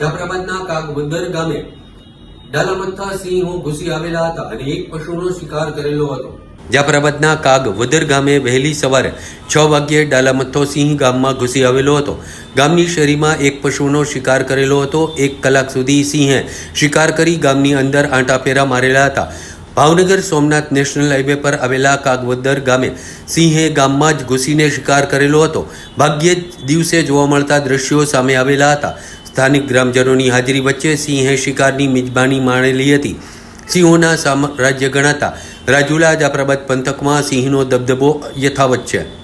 જાફરાબાદના કાગબંદર ગામે ડાલામથા સિંહો ઘૂસી આવેલા હતા અને એક પશુનો શિકાર કરેલો હતો. જાફરાબાદના કાગવદર ગામે વહેલી સવારે છ વાગ્યે ડાલામથ્થો સિંહ ગામમાં ઘૂસી આવેલો હતો. ગામની શેરીમાં એક પશુનો શિકાર કરેલો હતો. એક કલાક સુધી સિંહે શિકાર કરી ગામની અંદર આંટાફેરા મારેલા હતા. ભાવનગર સોમનાથ નેશનલ હાઈવે પર આવેલા કાગવદર ગામે સિંહે ગામમાં જ ઘૂસીને શિકાર કરેલો હતો. ભાગ્યે જ દિવસે જોવા મળતા દ્રશ્યો સામે આવેલા હતા. સ્થાનિક ગ્રામજનોની હાજરી વચ્ચે સિંહે શિકારની મિજબાની માણેલી હતી. સિંહોના સામ્રાજ્ય ગણાતા રાજુલા જાફરાબાદ પંથકમાં સિંહનો દબદબો યથાવત છે.